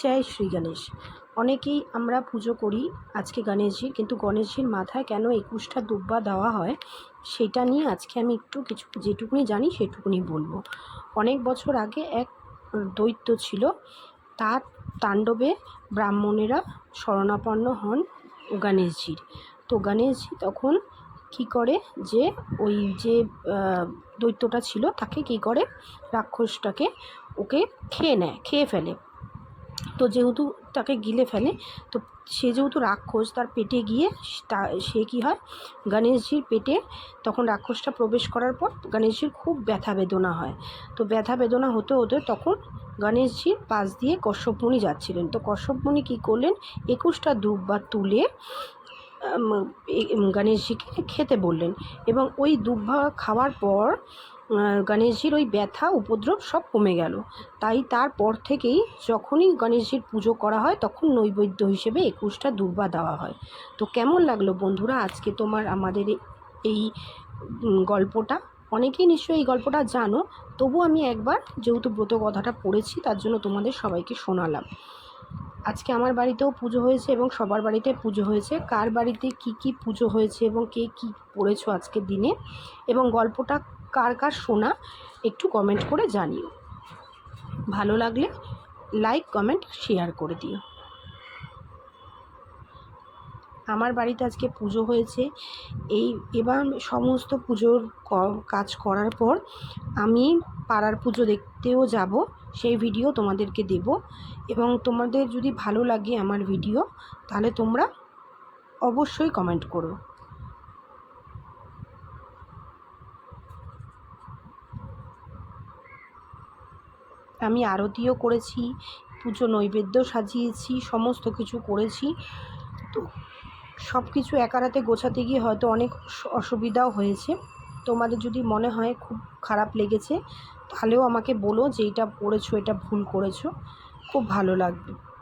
জয় শ্রী গণেশ। অনেকেই আমরা পুজো করি আজকে গণেশজির, কিন্তু গণেশজির মাথায় কেন একুশটা দুব্বা দেওয়া হয় সেটা নিয়ে আজকে আমি একটু কিছু, যেটুকুনি জানি সেটুকুনি বলব। অনেক বছর আগে এক দৈত্য ছিল, তার তাণ্ডবে ব্রাহ্মণেরা শরণাপন্ন হন গণেশজির। তো গণেশজি তখন কী করে যে ওই যে দৈত্যটা ছিল তাকে কী করে? রাক্ষসটাকে ওকে খেয়ে নেয়, খেয়ে ফেলে। তো যেহেতু তাকে গিলে ফেলে তো সে যেহেতু রাক্ষস তার পেটে গিয়ে তা সে কী হয়? গণেশজির পেটে তখন রাক্ষসটা প্রবেশ করার পর গণেশজির খুব ব্যথা বেদনা হয়। তো ব্যথা বেদনা হতে হতে তখন গণেশজির পাশ দিয়ে কশ্যপ মুনি যাচ্ছিলেন। তো কশ্যপ মুনি কী করলেন? একুশটা দুব্বা তুলে আম, এ- উম, গণেশজিকে খেতে বললেন এবং ওই দুব্বা খাওয়ার পর গণেশজির ওই ব্যথা, উপদ্রব সব কমে গেল। তাই তারপর থেকেই যখনই গণেশজির পুজো করা হয়, তখন নৈবেদ্য হিসেবে একুশটা দুর্বা দেওয়া হয়। তো কেমন লাগল বন্ধুরা আজকে তোমার আমাদের এই গল্পটা? অনেকেই নিশ্চয়ই এই গল্পটা জানো, তবু আমি একবার যেহেতু ব্রত কথাটা পড়েছি, তার জন্য তোমাদের সবাইকে শোনালাম। আজকে আমার বাড়িতেও পুজো হয়েছে এবং সবার বাড়িতে পুজো হয়েছে। কার বাড়িতে কি কি পুজো হয়েছে এবং কে কি পড়েছো আজকের দিনে? এবং গল্পটা কার কার শোনা একটু কমেন্ট করে জানিও। ভালো লাগলে লাইক কমেন্ট শেয়ার করে দিও। আমার বাড়িতে আজকে পুজো হয়েছে। এই এবার সমস্ত পুজোর কাজ করার পর আমি পাড়ার পুজো দেখতেও যাব, সেই ভিডিও তোমাদেরকে দেব। এবং তোমাদের যদি ভালো লাগে আমার ভিডিও তাহলে তোমরা অবশ্যই কমেন্ট করো। আমি আরতিও করেছি, পুজো নৈবেদ্য সাজিয়েছি, সমস্ত কিছু করেছি। তো সব কিছু একারাতে গোছাতে গিয়ে হয়তো অনেক অসুবিধাও হয়েছে। তোমাদের যদি মনে হয় খুব খারাপ লেগেছে, তাহলেও আমাকে বলো যে এটা করেছ এটা ভুল করেছ। খুব ভালো লাগবে।